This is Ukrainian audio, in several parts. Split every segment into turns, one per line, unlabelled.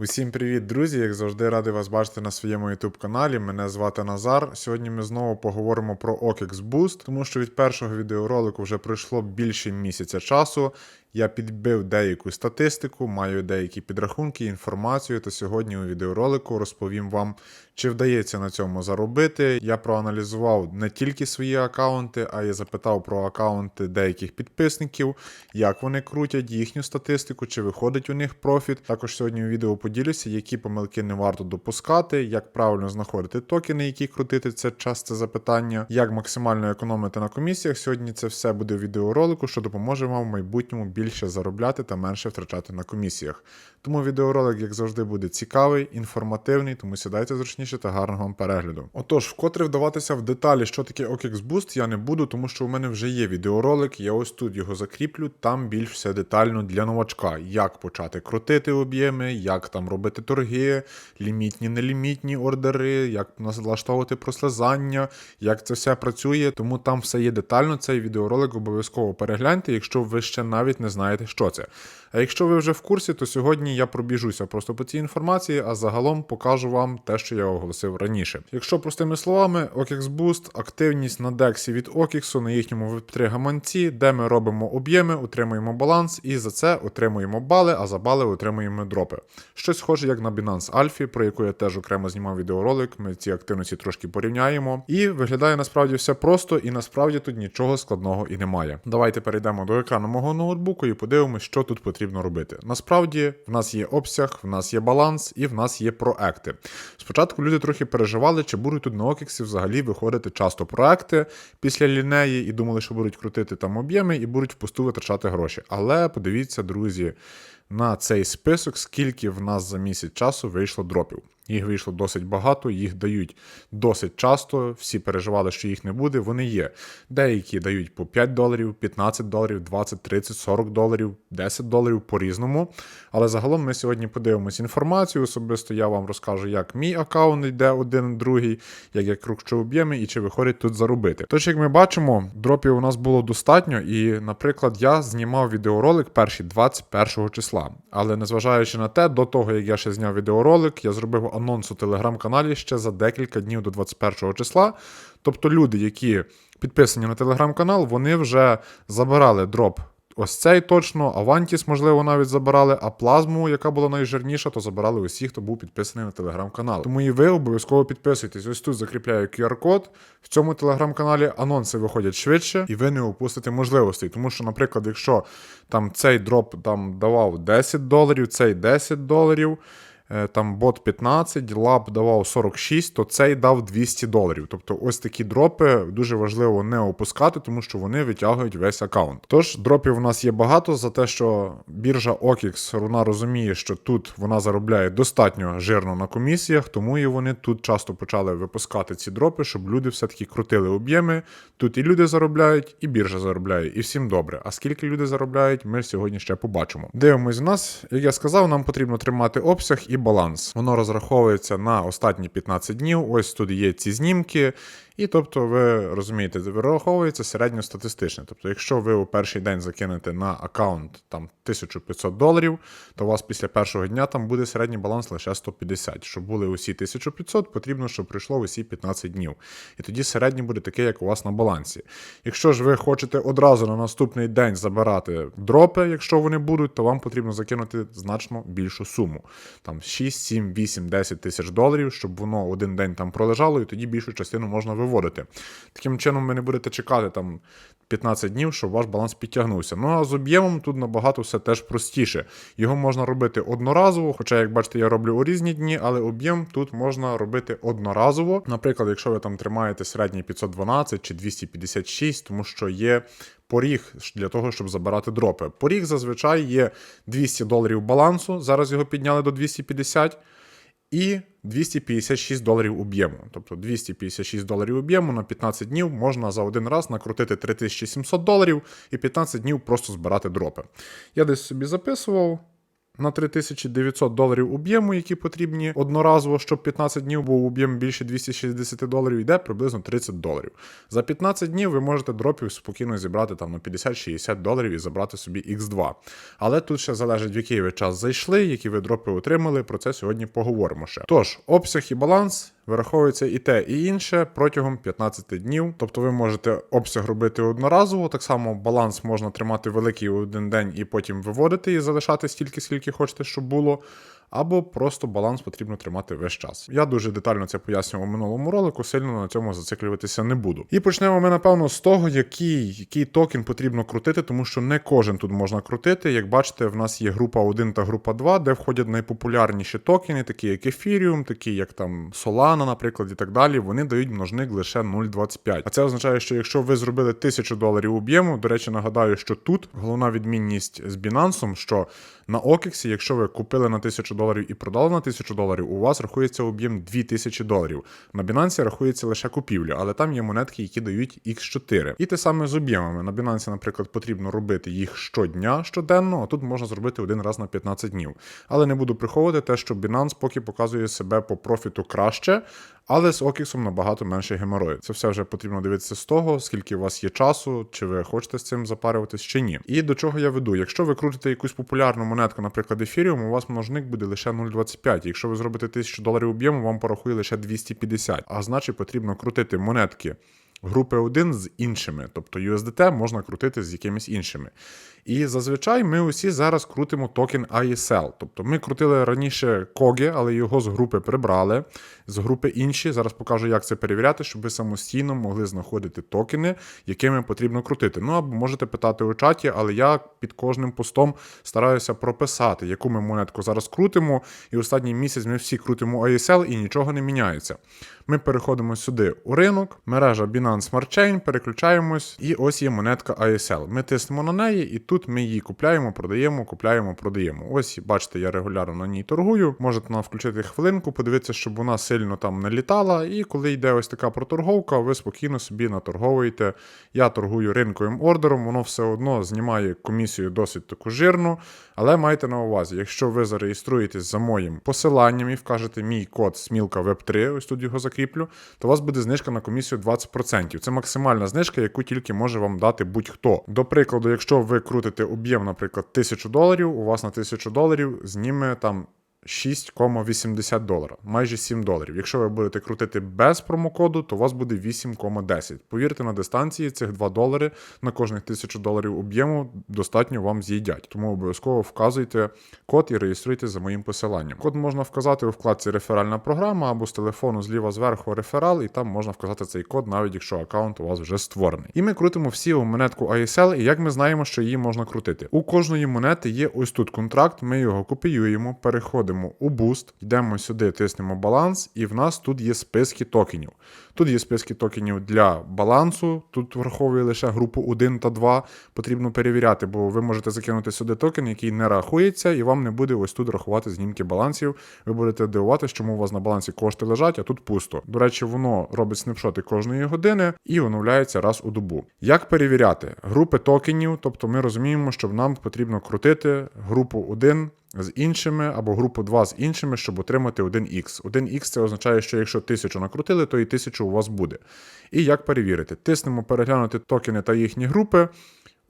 Усім привіт, друзі! Як завжди, радий вас бачити на своєму YouTube каналі. Мене звати Назар. Сьогодні ми знову поговоримо про OKEX Boost, тому що від першого відеоролику вже пройшло більше місяця часу. Я підбив деяку статистику, маю деякі підрахунки, інформацію, та сьогодні у відеоролику розповім вам, чи вдається на цьому заробити. Я проаналізував не тільки свої акаунти, а й запитав про акаунти деяких підписників, як вони крутять їхню статистику, чи виходить у них профіт. Також сьогодні у відео поділюся, які помилки не варто допускати, як правильно знаходити токени, які крутити це часте запитання, як максимально економити на комісіях. Сьогодні це все буде в відеоролику, що допоможе вам в майбутньому більше заробляти та менше втрачати на комісіях. Тому відеоролик, як завжди, буде цікавий, інформативний, тому сідайте зручніше та гарного вам перегляду. Отож, вкотре вдаватися в деталі, що таке OKEX Boost, я не буду, тому що у мене вже є відеоролик, я ось тут його закріплю, там більш все детально для новачка, як почати крутити об'єми, як там робити торги, лімітні, нелімітні ордери, як налаштовувати прослизання, як це все працює. Тому там все є детально. Цей відеоролик обов'язково перегляньте, якщо ви ще навіть не знаєте, що це. А якщо ви вже в курсі, то сьогодні я пробіжуся просто по цій інформації, а загалом покажу вам те, що я оголосив раніше. Якщо простими словами, OKEX Boost – активність на дексі від OKEX на їхньому веб-3 гаманці, де ми робимо об'єми, отримуємо баланс і за це отримуємо бали, а за бали отримуємо дропи. Щось схоже як на Binance Alpha, про яку я теж окремо знімав відеоролик. Ми ці активності трошки порівняємо. І виглядає насправді все просто, і насправді тут нічого складного і немає. Давайте перейдемо до екрану мого ноутбуку і подивимося, що тут потрібно робити. Насправді, в нас є обсяг, в нас є баланс і в нас є проекти. Спочатку люди трохи переживали, чи будуть тут на Окіксі взагалі виходити часто проекти після лінеї і думали, що будуть крутити там об'єми і будуть впусту витрачати гроші. Але подивіться, друзі, на цей список, скільки в нас за місяць часу вийшло дропів. Їх вийшло досить багато, їх дають досить часто. Всі переживали, що їх не буде. Вони є. Деякі дають по 5 доларів, 15 доларів, 20, 30, 40 доларів, 10 доларів по-різному. Але загалом ми сьогодні подивимось інформацію. Особисто я вам розкажу, як мій аккаунт йде один, другий, як я кручу об'єми і чи виходить тут заробити. Тож, як ми бачимо, дропів у нас було достатньо, і, наприклад, я знімав відеоролик перший 21 числа. Але незважаючи на те, до того як я ще зняв відеоролик, я зробив анонс у телеграм-каналі ще за декілька днів до 21 числа. Тобто люди, які підписані на телеграм-канал, вони вже забирали дроп. Ось цей точно, Авантіс, можливо, навіть забирали, а плазму, яка була найжирніша, то забирали усі, хто був підписаний на телеграм-канал. Тому і ви обов'язково підписуйтесь. Ось тут закріпляю QR-код. В цьому телеграм-каналі анонси виходять швидше, і ви не упустите можливостей. Тому що, наприклад, якщо там цей дроп там давав 10 доларів, цей 10 доларів. Е, Там бот 15, лаб давав 46, то цей дав 200 доларів. Тобто ось такі дропи дуже важливо не опускати, тому що вони витягують весь аккаунт. Тож дропів у нас є багато за те, що біржа OKX, вона розуміє, що тут вона заробляє достатньо жирно на комісіях, тому і вони тут часто почали випускати ці дропи, щоб люди все-таки крутили об'єми. Тут і люди заробляють, і біржа заробляє, і всім добре. А скільки люди заробляють, ми сьогодні ще побачимо. Дивимось в нас, як я сказав, нам потрібно тримати обсяг і баланс. Воно розраховується на останні 15 днів. Ось тут є ці знімки. І тобто, ви розумієте, вираховується середньостатистичне. Тобто, якщо ви у перший день закинете на аккаунт там 1500 доларів, то у вас після першого дня там буде середній баланс лише 150. Щоб були усі 1500, потрібно, щоб пройшло усі 15 днів. І тоді середній буде такий, як у вас на балансі. Якщо ж ви хочете одразу на наступний день забирати дропи, якщо вони будуть, то вам потрібно закинути значно більшу суму. Там 6, 7, 8, 10 тисяч доларів, щоб воно один день там пролежало, і тоді більшу частину можна виводити. Таким чином, ви не будете чекати там 15 днів, щоб ваш баланс підтягнувся. Ну а з об'ємом тут набагато все теж простіше. Його можна робити одноразово, хоча, як бачите, я роблю у різні дні, але об'єм тут можна робити одноразово. Наприклад, якщо ви там тримаєте середній 512 чи 256, тому що є. Поріг для того, щоб забирати дропи. Поріг зазвичай є 200 доларів балансу. Зараз його підняли до 250 і 256 доларів об'єму. Тобто 256 доларів об'єму на 15 днів можна за один раз накрутити 3700 доларів і 15 днів просто збирати дропи. Я десь собі записував. На 3900 доларів об'єму, які потрібні одноразово, щоб 15 днів був об'єм більше 260 доларів, йде приблизно 30 доларів. За 15 днів ви можете дропів спокійно зібрати там на 50-60 доларів і забрати собі X2. Але тут ще залежить, в який ви час зайшли, які ви дропи отримали. Про це сьогодні поговоримо ще. Тож, обсяг і баланс. Вираховується і те, і інше протягом 15 днів. Тобто ви можете обсяг робити одноразово. Так само баланс можна тримати великий один день і потім виводити і залишати стільки, скільки хочете, щоб було. Або просто баланс потрібно тримати весь час. Я дуже детально це пояснював у минулому ролику, сильно на цьому зациклюватися не буду. І почнемо ми, напевно, з того, який, який токен потрібно крутити, тому що не кожен тут можна крутити. Як бачите, в нас є група 1 та група 2, де входять найпопулярніші токени, такі як Ethereum, такі як там Solana, наприклад, і так далі. Вони дають множник лише 0,25. А це означає, що якщо ви зробили 1000 доларів об'єму, до речі, нагадаю, що тут головна відмінність з Binance, що на OKX, якщо ви купили на 1000 доларів і продали на 1000 доларів, у вас рахується об'єм 2000 доларів. На Binance рахується лише купівля, але там є монетки, які дають X4. І те саме з об'ємами. На Binance, наприклад, потрібно робити їх щодня, щоденно, а тут можна зробити один раз на 15 днів. Але не буду приховувати те, що Binance поки показує себе по профіту краще. Але з Окіксом набагато менше геморою. Це все вже потрібно дивитися з того, скільки у вас є часу, чи ви хочете з цим запарюватись, чи ні. І до чого я веду? Якщо ви крутите якусь популярну монетку, наприклад, Ethereum, у вас множник буде лише 0,25. Якщо ви зробите 1000 доларів об'єму, вам порахує лише 250. А значить, потрібно крутити монетки. Групи 1 з іншими, тобто USDT можна крутити з якимись іншими. І зазвичай ми усі зараз крутимо токен ISL. Тобто ми крутили раніше Коги, але його з групи прибрали. З групи інші. Зараз покажу, як це перевіряти, щоб ви самостійно могли знаходити токени, якими потрібно крутити. Ну або можете питати у чаті, але я під кожним постом стараюся прописати, яку ми монетку зараз крутимо. І останній місяць ми всі крутимо ISL і нічого не міняється. Ми переходимо сюди у ринок, мережа Binance Smart Chain, переключаємось, і ось є монетка ISL. Ми тиснемо на неї, і тут ми її купляємо, продаємо, купляємо, продаємо. Ось, бачите, я регулярно на ній торгую. Можете нам включити хвилинку, подивитися, щоб вона сильно там не літала. І коли йде ось така проторговка, ви спокійно собі наторговуєте. Я торгую ринковим ордером, воно все одно знімає комісію досить таку жирну. Але майте на увазі, якщо ви зареєструєтесь за моїм посиланням і вкажете мій код Смілка Web 3, ось тут його закріплю, то у вас буде знижка на комісію 20%. Це максимальна знижка, яку тільки може вам дати будь-хто. До прикладу, якщо ви крутите об'єм, наприклад, 1000 доларів, у вас на 1000 доларів зніме там. 6,80 долара, майже 7 доларів. Якщо ви будете крутити без промокоду, то у вас буде 8,10. Повірте, на дистанції цих 2 долари на кожних 1000 доларів об'єму достатньо вам з'їдять. Тому обов'язково вказуйте код і реєструйте за моїм посиланням. Код можна вказати у вкладці реферальна програма або з телефону зліва зверху реферал, і там можна вказати цей код, навіть якщо аккаунт у вас вже створений. І ми крутимо всі у монетку ISL, і як ми знаємо, що її можна крутити. У кожної монети є ось тут контракт, ми його копіюємо, переходимо у Boost, йдемо сюди, тиснемо баланс, і в нас тут є списки токенів. Тут є списки токенів для балансу, тут враховує лише групу 1 та 2. Потрібно перевіряти, бо ви можете закинути сюди токен, який не рахується, і вам не буде ось тут рахувати знімки балансів. Ви будете дивуватися, чому у вас на балансі кошти лежать, а тут пусто. До речі, воно робить снапшоти кожної години і оновляється раз у добу. Як перевіряти? Групи токенів, тобто ми розуміємо, що нам потрібно крутити групу 1 з іншими або групу 2 з іншими, щоб отримати 1х. 1х це означає, що якщо 1000 накрутили, то і 1000 у вас буде. І як перевірити? Тиснемо переглянути токени та їхні групи.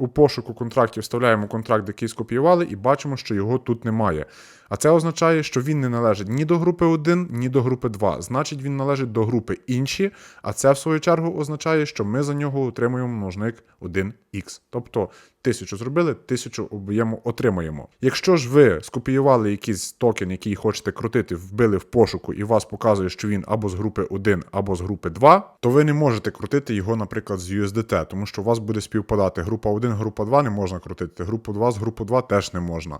У пошуку контрактів вставляємо контракт, який скопіювали, і бачимо, що його тут немає. А це означає, що він не належить ні до групи 1, ні до групи 2. Значить, він належить до групи інші, а це, в свою чергу, означає, що ми за нього отримуємо множник 1х. Тобто тисячу зробили, тисячу об'єму отримуємо. Якщо ж ви скопіювали якийсь токен, який хочете крутити, вбили в пошуку, і вас показує, що він або з групи 1, або з групи 2, то ви не можете крутити його, наприклад, з USDT, тому що у вас буде співпадати група 1, група 2 не можна крутити, групу 2 з групу 2 теж не можна.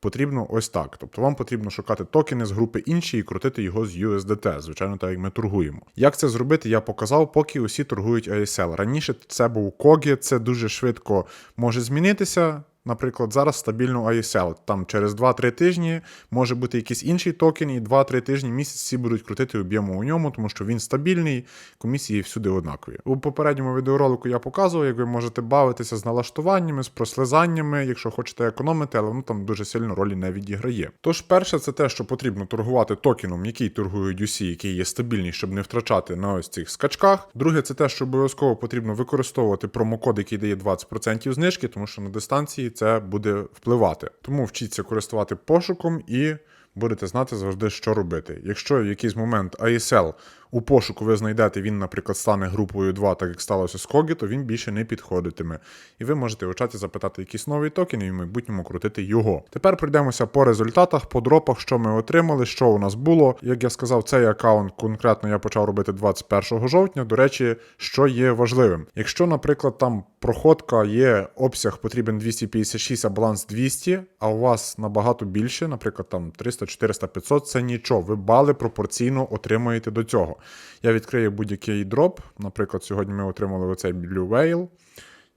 Потрібно ось так. Тобто вам потрібно шукати токени з групи інші і крутити його з USDT, звичайно, так як ми торгуємо. Як це зробити, я показав, поки усі торгують ASL. Раніше це був Когі, це дуже швидко може змінитися. Наприклад, зараз стабільну ISL. Там через 2-3 тижні може бути якийсь інший токен, і 2-3 тижні місяць всі будуть крутити об'єму у ньому, тому що він стабільний, комісії всюди однакові. У попередньому відеоролику я показував, як ви можете бавитися з налаштуваннями, з прослизаннями, якщо хочете економити, але воно там дуже сильно ролі не відіграє. Тож, перше, це те, що потрібно торгувати токеном, який торгують усі, який є стабільний, щоб не втрачати на ось цих скачках. Друге, це те, що обов'язково потрібно використовувати промокод, який дає 20% знижки, тому що на дистанції це буде впливати. Тому вчіться користувати пошуком і будете знати завжди, що робити. Якщо в якийсь момент ASL у пошуку ви знайдете, він, наприклад, стане групою 2, так як сталося з Когі, то він більше не підходитиме. І ви можете в чаті запитати якийсь новий токен і в майбутньому крутити його. Тепер пройдемося по результатах, по дропах, що ми отримали, що у нас було. Як я сказав, цей аккаунт конкретно я почав робити 21 жовтня. До речі, що є важливим. Якщо, наприклад, там проходка є, обсяг потрібен 256, а баланс 200, а у вас набагато більше, наприклад, там 300, 400, 500, це нічого. Ви бали пропорційно отримуєте до цього. Я відкрию будь-який дроп. Наприклад, сьогодні ми отримали оцей Blue Whale.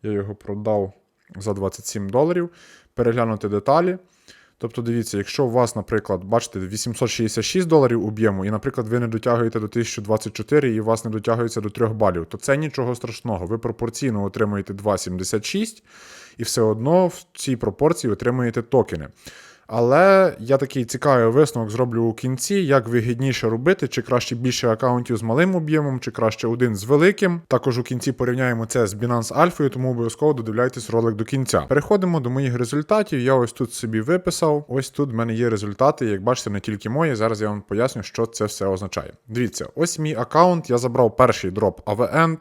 Я його продав за 27 доларів. Переглянути деталі. Тобто, дивіться, якщо у вас, наприклад, бачите, 866 доларів об'єму, і, наприклад, ви не дотягуєте до 1024 і у вас не дотягується до 3 балів, то це нічого страшного. Ви пропорційно отримуєте 2,76 і все одно в цій пропорції отримуєте токени. Але я такий цікавий висновок зроблю у кінці, як вигідніше робити, чи краще більше акаунтів з малим об'ємом, чи краще один з великим. Також у кінці порівняємо це з Binance Alpha, тому обов'язково додивляйтесь ролик до кінця. Переходимо до моїх результатів. Я ось тут собі виписав. Ось тут в мене є результати. Як бачите, не тільки мої. Зараз я вам поясню, що це все означає. Дивіться, ось мій аккаунт. Я забрав перший дроп AVEND.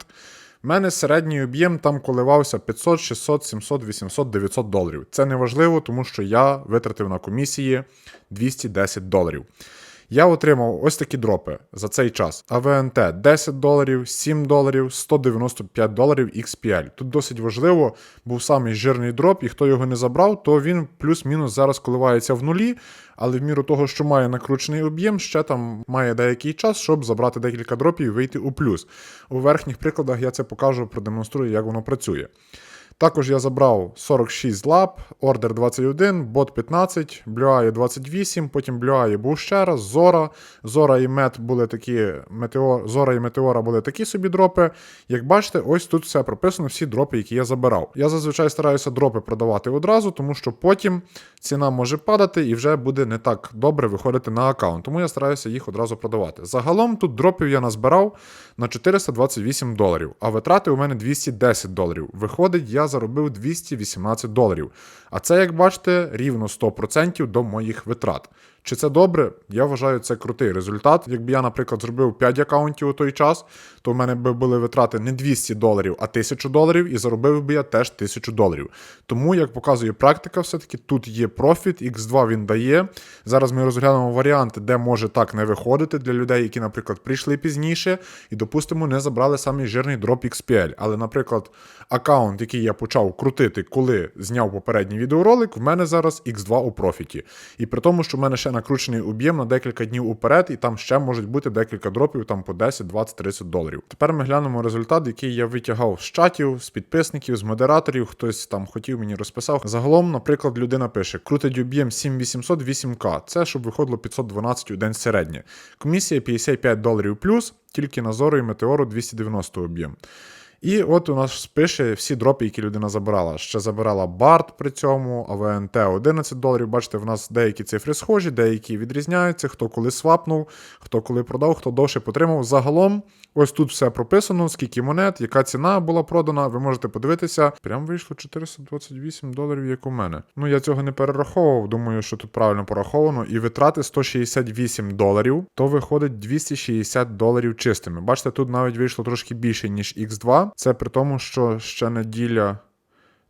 У мене середній об'єм там коливався 500, 600, 700, 800, 900 доларів. Це не важливо, тому що я витратив на комісії 210 доларів. Я отримав ось такі дропи за цей час. АВНТ 10 доларів, 7 доларів, 195 доларів XPL. Тут досить важливо, був самий жирний дроп, і хто його не забрав, то він плюс-мінус зараз коливається в нулі, але в міру того, що має накручений об'єм, ще там має деякий час, щоб забрати декілька дропів і вийти у плюс. У верхніх прикладах я це покажу, продемонструю, як воно працює. Також я забрав 46 лап, ордер 21, бот 15, блюає 28, потім блюає був ще раз, Зора. Зора і Мет були такі, метеор, Зора і Метеора були такі собі дропи. Як бачите, ось тут все прописано, всі дропи, які я забирав. Я зазвичай стараюся дропи продавати одразу, тому що потім ціна може падати і вже буде не так добре виходити на аккаунт. Тому я стараюся їх одразу продавати. Загалом тут дропів я назбирав на 428 доларів, а витрати у мене 210 доларів. Виходить, я заробив 218 доларів. А це, як бачите, рівно 100% до моїх витрат. Чи це добре? Я вважаю, це крутий результат. Якби я, наприклад, зробив 5 акаунтів у той час, то в мене би були витрати не 200 доларів, а 1000 доларів, і заробив би я теж 1000 доларів. Тому, як показує практика, все-таки тут є профіт, X2 він дає. Зараз ми розглянемо варіанти, де може так не виходити для людей, які, наприклад, прийшли пізніше і, допустимо, не забрали самий жирний дроп XPL. Але, наприклад, аккаунт, який я почав крутити, коли зняв попередній відеоролик, в мене зараз X2 у профіті. І при тому, що в мене ще накручений об'єм на декілька днів уперед, і там ще можуть бути декілька дропів там по 10, 20, 30 доларів. Тепер ми глянемо результат, який я витягав з чатів, з підписників, з модераторів. Хтось там хотів мені розписав. Загалом, наприклад, людина пише: крутить об'єм 7800 8К. Це щоб виходило 512 у день середнє. Комісія 55 доларів плюс, тільки на зору і метеору 290 об'єм. І от у нас пише всі дропи, які людина забирала. Ще забирала Барт при цьому, АВНТ 11 доларів. Бачите, в нас деякі цифри схожі, деякі відрізняються, хто коли свапнув, хто коли продав, хто довше потримав. Загалом, ось тут все прописано, скільки монет, яка ціна була продана. Ви можете подивитися. Прям вийшло 428 доларів, як у мене. Ну я цього не перераховував. Думаю, що тут правильно пораховано. І витрати 168 доларів, то виходить 260 доларів чистими. Бачите, тут навіть вийшло трошки більше, ніж X2. Це при тому, що ще неділя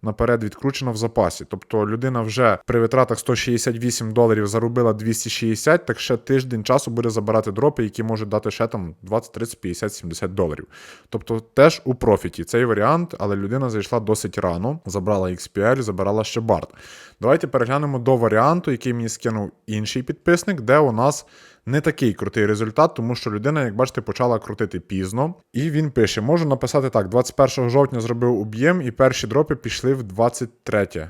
наперед відкручена в запасі. Тобто людина вже при витратах 168 доларів заробила 260, так ще тиждень часу буде забирати дропи, які можуть дати ще там 20, 30, 50, 70 доларів. Тобто теж у профіті цей варіант, але людина зайшла досить рано, забрала XPL, забирала ще бард. Давайте переглянемо до варіанту, який мені скинув інший підписник, де у нас не такий крутий результат, тому що людина, як бачите, почала крутити пізно. І він пише: можу написати так: 21 жовтня зробив об'єм, і перші дропи пішли в 23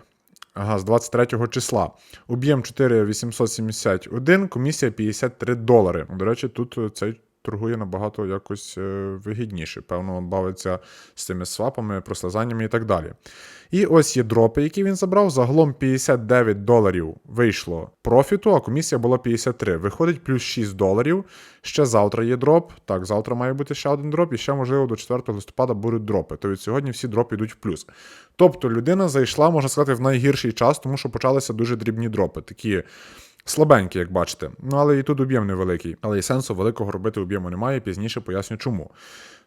Ага, з 23 числа. Об'єм 4871, комісія 53 долари. До речі, тут е, цей торгує набагато якось е, вигідніше. Певно, бавиться з цими свапами, прослизаннями і так далі. І ось є дропи, які він забрав. Загалом 59 доларів вийшло профіту, а комісія була 53. Виходить плюс 6 доларів. Ще завтра є дроп. Так, завтра має бути ще один дроп, і ще, можливо, до 4 листопада будуть дропи. То від сьогодні всі дропи йдуть в плюс. Тобто людина зайшла, можна сказати, в найгірший час, тому що почалися дуже дрібні дропи. Такі. Слабенькі, як бачите. Ну, але і тут об'єм невеликий. Але і сенсу великого робити об'єму немає, пізніше поясню чому.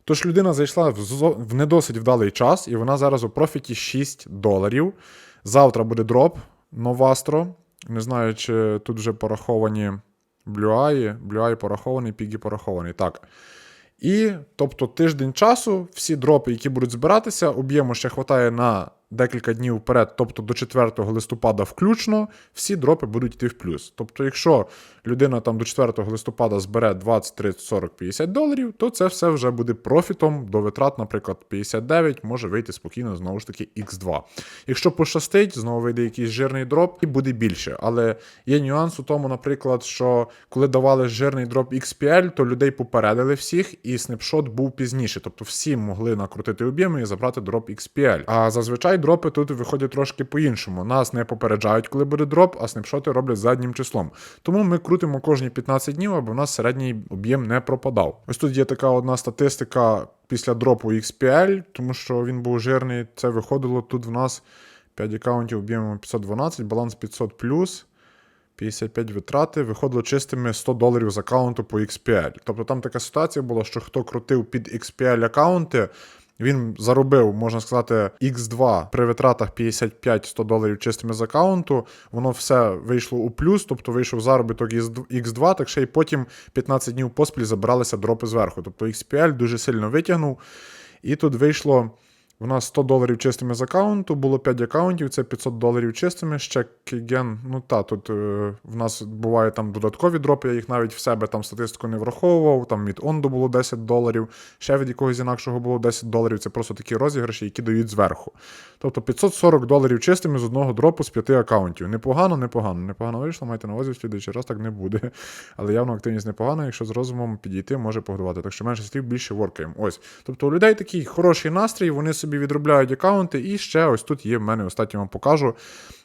Тож людина зайшла в, не досить вдалий час, і вона зараз у профіті 6 доларів. Завтра буде дроп Новастро. Не знаю, чи тут вже пораховані блюаї. Блюаї порахований, пігі порахований. Так. І тобто тиждень часу, всі дропи, які будуть збиратися, об'єму ще хватає на декілька днів вперед, тобто до 4 листопада включно, всі дропи будуть йти в плюс. Тобто, якщо людина там до 4 листопада збере 20, 30, 40, 50 доларів, то це все вже буде профітом до витрат, наприклад, 59, може вийти спокійно знову ж таки X2. Якщо пощастить, знову вийде якийсь жирний дроп і буде більше. Але є нюанс у тому, наприклад, що коли давали жирний дроп XPL, то людей попередили всіх, і снапшот був пізніше. Тобто всі могли накрутити об'єми і забрати дроп XPL. А зазвичай дропи тут виходять трошки по-іншому. Нас не попереджають, коли буде дроп, а снапшоти роблять заднім числом. Тому ми крутимо кожні 15 днів, аби в нас середній об'єм не пропадав. Ось тут є така одна статистика після дропу XPL, тому що він був жирний. Це виходило тут в нас 5 аккаунтів об'ємом 512, баланс 500 плюс. 55 витрати, виходило чистими 100 доларів з аккаунту по XPL. Тобто там така ситуація була, що хто крутив під XPL аккаунти, він заробив, можна сказати, X2 при витратах 55-100 доларів чистими з аккаунту. Воно все вийшло у плюс, тобто вийшов заробіток із X2, так ще й потім 15 днів поспіль забиралися дропи зверху. Тобто XPL дуже сильно витягнув. І тут вийшло. У нас 100 доларів чистими з аккаунту, було 5 аккаунтів, це 500 доларів чистими. Ще Кіген, ну та, тут е, в нас буває там додаткові дропи, я їх навіть в себе там статистику не враховував. Там від Ондо було 10 доларів, ще від якогось інакшого було 10 доларів. Це просто такі розіграші, які дають зверху. Тобто 540 доларів чистими з одного дропу з 5 аккаунтів. Непогано, непогано. Непогано вийшло, майте на увазі, в слідуючий раз так не буде. Але явно активність непогана, якщо з розумом підійти, може погодувати. Так що менше слів більше воркаємо. Ось. Тобто у людей такий хороший настрій, вони собі відробляють аккаунти, і ще ось тут є в мене останнє вам покажу.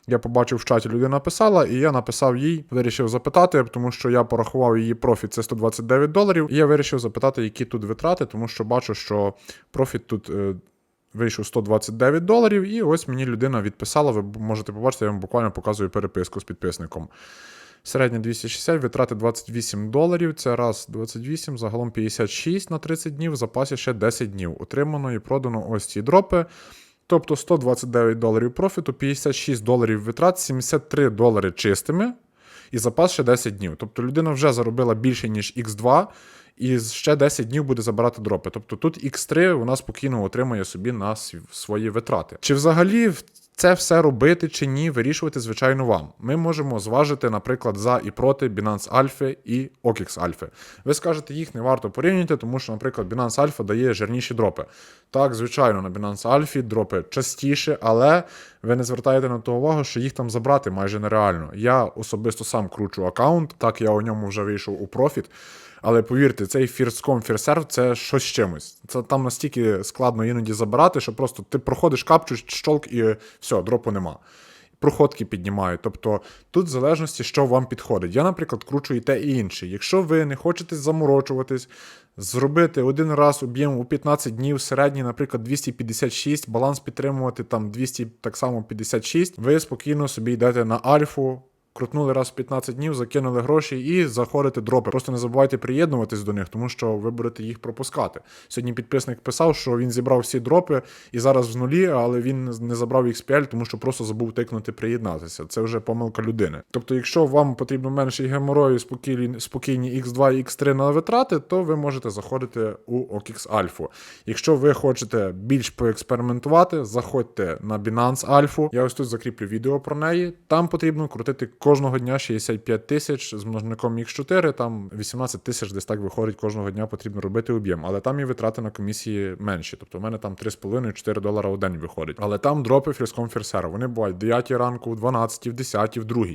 Я побачив в чаті, людина написала, і я написав їй, вирішив запитати, тому що я порахував її профіт, це 129 доларів. І я вирішив запитати, які тут витрати, тому що бачу, що профіт тут. е, Вийшов 129 доларів, і ось мені людина відписала. Ви можете побачити, я вам буквально показую переписку з підписником. Середня 260, витрати 28 доларів. Це раз 28, загалом 56 на 30 днів, в запасі ще 10 днів. Отримано і продано ось ці дропи. Тобто 129 доларів профіту, 56 доларів витрат, 73 долари чистими, і запас ще 10 днів. Тобто людина вже заробила більше, ніж X2, і ще 10 днів буде забирати дропи. Тобто тут X3 вона спокійно отримує собі на свої витрати. Чи взагалі це все робити чи ні, вирішувати, звичайно, вам. Ми можемо зважити, наприклад, за і проти Binance Alpha і OKX Alpha. Ви скажете, їх не варто порівнювати, тому що, наприклад, Binance Alpha дає жирніші дропи. Так, звичайно, на Binance Alpha дропи частіше, але ви не звертаєте на то увагу, що їх там забрати майже нереально. Я особисто сам кручу аккаунт, так я у ньому вже вийшов у профіт. Але повірте, цей First.com, FirstServe – це щось з чимось. Це там настільки складно іноді забирати, що просто ти проходиш капчу, щолк і все, дропу нема. Проходки піднімають. Тобто тут в залежності, що вам підходить. Я, наприклад, кручу і те, і інше. Якщо ви не хочете заморочуватись, зробити один раз об'єм у 15 днів, середній, наприклад, 256, баланс підтримувати там 200, так само 56, ви спокійно собі йдете на альфу. Крутнули раз в 15 днів, закинули гроші і заходите дропи. Просто не забувайте приєднуватись до них, тому що ви будете їх пропускати. Сьогодні підписник писав, що він зібрав всі дропи і зараз в нулі, але він не забрав XPL, тому що просто забув тикнути приєднатися. Це вже помилка людини. Тобто, якщо вам потрібно менше геморою, спокійні, спокійні X2 і X3 на витрати, то ви можете заходити у OKX Alpha. Якщо ви хочете більш поекспериментувати, заходьте на Binance Alpha. Я ось тут закріплю відео про неї. Там потрібно крутити кожного дня 65 тисяч з множником X4, там 18 тисяч десь так виходить кожного дня потрібно робити об'єм. Але там і витрати на комісії менші. Тобто в мене там 3,5-4 долара у день виходить. Але там дропи фріском фірсера. Вони бувають в 9 ранку, в 12, в 10, в 2.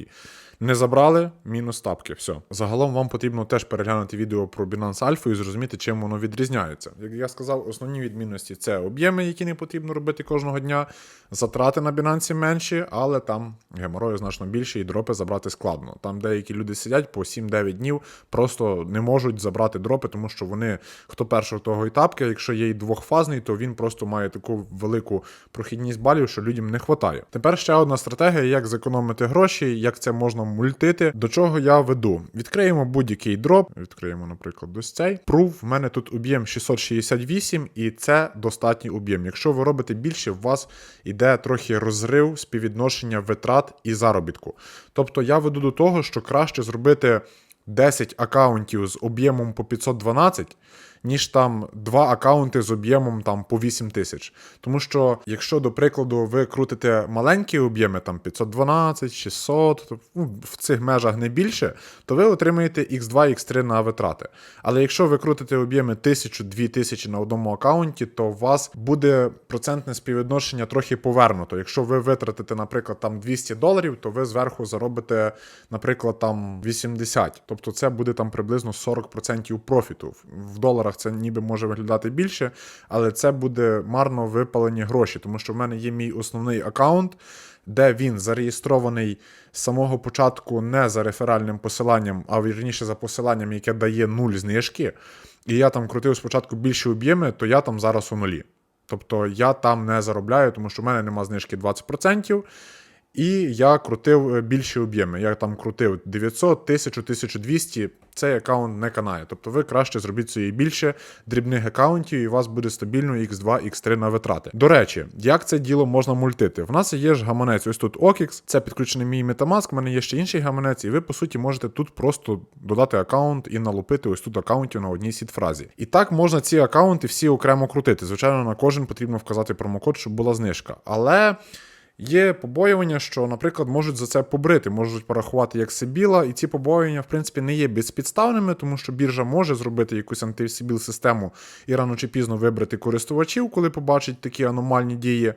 Не забрали, мінус тапки. Все. Загалом вам потрібно теж переглянути відео про Binance Alpha і зрозуміти, чим воно відрізняється. Як я сказав, основні відмінності це об'єми, які не потрібно робити кожного дня, затрати на Binance менші, але там геморою значно більше і дропи забрати складно. Там деякі люди сидять по 7-9 днів, просто не можуть забрати дропи, тому що вони, хто першого того і тапки, якщо є й двохфазний, то він просто має таку велику прохідність балів, що людям не вистачає. Тепер ще одна стратегія, як зекономити гроші, як це можна мультити. До чого я веду? Відкриємо будь-який дроп. Відкриємо, наприклад, ось цей. Proof, в мене тут об'єм 668, і це достатній об'єм. Якщо ви робите більше, у вас іде трохи розрив співвідношення витрат і заробітку. Тобто я веду до того, що краще зробити 10 акаунтів з об'ємом по 512, ніж там два акаунти з об'ємом там по 8 тисяч. Тому що, якщо, до прикладу, ви крутите маленькі об'єми, там 512, 600, то, ну, в цих межах не більше, то ви отримаєте X2, X3 на витрати. Але якщо ви крутите об'єми 1000, 2000 на одному акаунті, то у вас буде процентне співвідношення трохи повернуто. Якщо ви витратите, наприклад, там 200 доларів, то ви зверху заробите, наприклад, там 80. Тобто це буде там приблизно 40% профіту. В доларах це ніби може виглядати більше, але це буде марно випалені гроші, тому що в мене є мій основний аккаунт, де він зареєстрований з самого початку не за реферальним посиланням, а вірніше за посиланням, яке дає нуль знижки. І я там крутив спочатку більші об'єми, то я там зараз у нулі. Тобто я там не заробляю, тому що в мене нема знижки 20%. І я крутив е, більші об'єми. Я там крутив 900, 1000, 1200. Цей аккаунт не канає. Тобто ви краще зробіть собі більше дрібних аккаунтів, і у вас буде стабільно X2, X3 на витрати. До речі, як це діло можна мультити? В нас є ж гаманець, ось тут OKX, це підключений мій Metamask, в мене є ще інший гаманець, і ви, по суті, можете тут просто додати аккаунт і налупити ось тут аккаунтів на одній сіт-фразі. І так можна ці аккаунти всі окремо крутити. Звичайно, на кожен потрібно вказати промокод, щоб була знижка. Але. Є побоювання, що, наприклад, можуть за це побрити, можуть порахувати як Сибіла, і ці побоювання, в принципі, не є безпідставними, тому що біржа може зробити якусь антисибіл систему і рано чи пізно вибрати користувачів, коли побачить такі аномальні дії.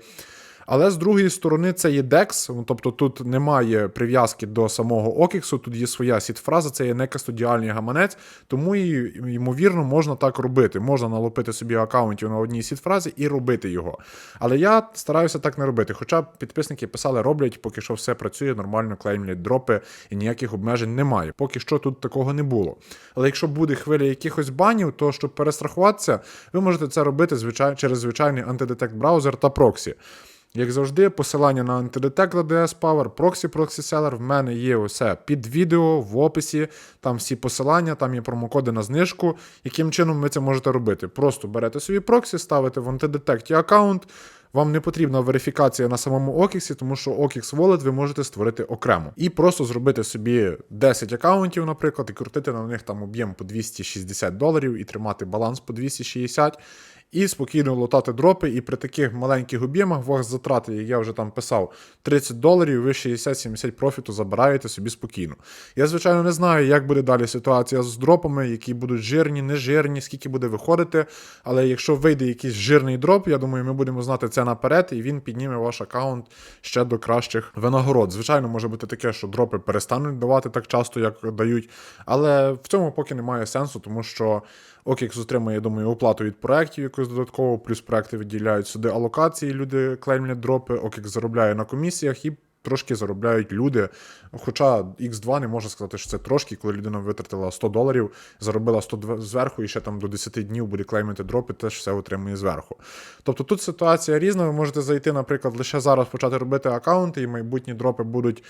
Але з другої сторони, це є DEX, ну, тобто тут немає прив'язки до самого OKX, тут є своя сіт-фраза, це є некастодіальний гаманець, тому і, ймовірно можна так робити. Можна налопити собі аккаунтів на одній сіт-фразі і робити його. Але я стараюся так не робити. Хоча підписники писали, роблять, поки що все працює, нормально клеймлять дропи і ніяких обмежень немає. Поки що тут такого не було. Але якщо буде хвиля якихось банів, то щоб перестрахуватися, ви можете це робити звичай... через звичайний антидетект браузер та проксі. Як завжди, посилання на антидетект DS Power, Proxy Proxy Seller в мене є усе під відео, в описі, там всі посилання, там є промокоди на знижку. Яким чином ви це можете робити? Просто берете собі проксі, ставите в антидетекті аккаунт. Вам не потрібна верифікація на самому OKX, тому що OKX Wallet ви можете створити окремо. І просто зробити собі 10 аккаунтів, наприклад, і крутити на них там об'єм по 260 доларів і тримати баланс по 260 і спокійно лотати дропи. І при таких маленьких об'ємах вас затрати, як я вже там писав, 30 доларів, ви 60-70 профіту забираєте собі спокійно. Я, звичайно, не знаю, як буде далі ситуація з дропами, які будуть жирні, не жирні, скільки буде виходити. Але якщо вийде якийсь жирний дроп, я думаю, ми будемо знати це наперед, і він підніме ваш аккаунт ще до кращих винагород. Звичайно, може бути таке, що дропи перестануть давати так часто, як дають. Але в цьому поки немає сенсу, тому що. OKX отримує, я думаю, оплату від проєктів якось додатково, плюс проекти виділяють сюди алокації, люди клеймлять дропи, Окік заробляє на комісіях і трошки заробляють люди. Хоча X2 не може сказати, що це трошки, коли людина витратила 100 доларів, заробила 100 зверху, і ще там до 10 днів буде клеймити дропи, теж все отримує зверху. Тобто тут ситуація різна. Ви можете зайти, наприклад, лише зараз почати робити аккаунти, і майбутні дропи будуть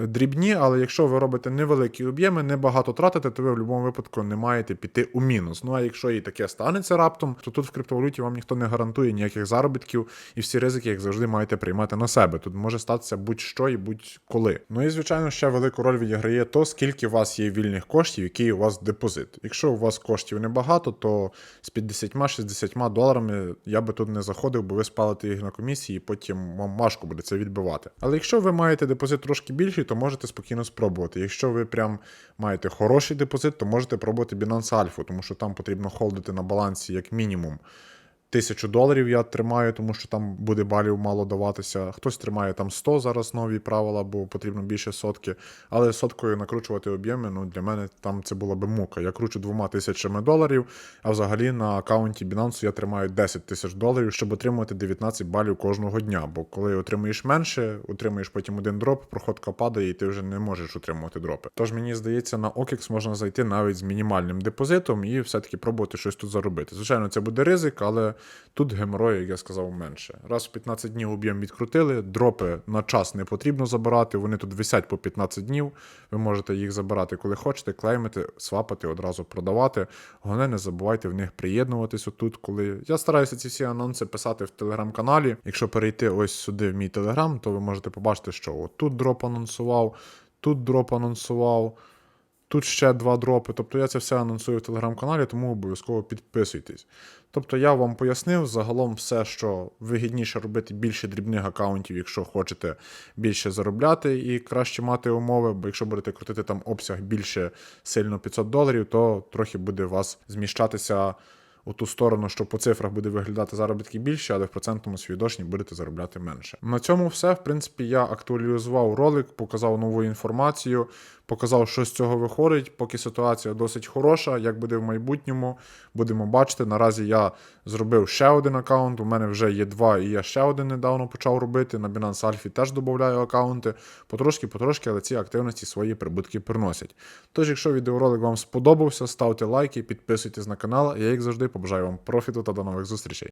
дрібні, але якщо ви робите невеликі об'єми, небагато тратите, то ви в будь-якому випадку не маєте піти у мінус. Ну а якщо і таке станеться раптом, то тут в криптовалюті вам ніхто не гарантує ніяких заробітків, і всі ризики, як завжди, маєте приймати на себе. Тут може статися будь-що і будь-коли. Ну і звичайно, ще велику роль відіграє то, скільки у вас є вільних коштів, який у вас депозит. Якщо у вас коштів небагато, то з 50-60 доларами я би тут не заходив, бо ви спалите їх на комісії, і потім вам важко буде це відбивати. Але якщо ви маєте депозит трошки більший, то можете спокійно спробувати. Якщо ви прям маєте хороший депозит, то можете пробувати Binance Alpha, тому що там потрібно холдити на балансі як мінімум. Тисячу доларів я тримаю, тому що там буде балів мало даватися. Хтось тримає там 100 зараз нові правила, бо потрібно більше сотки. Але соткою накручувати об'єми, ну для мене там це була би мука. Я кручу двома тисячами доларів, а взагалі на аккаунті Binance я тримаю 10 тисяч доларів, щоб отримувати 19 балів кожного дня. Бо коли отримуєш менше, отримуєш потім один дроп, проходка падає, і ти вже не можеш отримувати дропи. Тож мені здається, на OKX можна зайти навіть з мінімальним депозитом і все-таки пробувати щось тут заробити. Звичайно, це буде ризик, але тут геморою, як я сказав, менше. Раз в 15 днів об'єм відкрутили, дропи на час не потрібно забирати, вони тут висять по 15 днів. Ви можете їх забирати, коли хочете, клеймити, свапати, одразу продавати. Головне, не забувайте в них приєднуватись отут, коли. Я стараюся ці всі анонси писати в телеграм-каналі. Якщо перейти ось сюди в мій телеграм, то ви можете побачити, що от тут дроп анонсував, тут дроп анонсував. Тут ще два дропи. Тобто я це все анонсую в телеграм-каналі, тому обов'язково підписуйтесь. Тобто я вам пояснив загалом все, що вигідніше робити більше дрібних аккаунтів, якщо хочете більше заробляти і краще мати умови. Бо якщо будете крутити там обсяг більше сильно 500 доларів, то трохи буде вас зміщатися у ту сторону, що по цифрах буде виглядати заробітки більше, але в процентному співвідношенні будете заробляти менше. На цьому все. В принципі, я актуалізував ролик, показав нову інформацію, показав, що з цього виходить. Поки ситуація досить хороша. Як буде в майбутньому, будемо бачити. Наразі я зробив ще один аккаунт. У мене вже є два, і я ще один недавно почав робити. На Binance Alpha теж додаю аккаунти. Потрошки, потрошки, але ці активності свої прибутки приносять. Тож, якщо відеоролик вам сподобався, ставте лайки, підписуйтесь на канал. Я, як завжди, побажаю вам профіту та до нових зустрічей.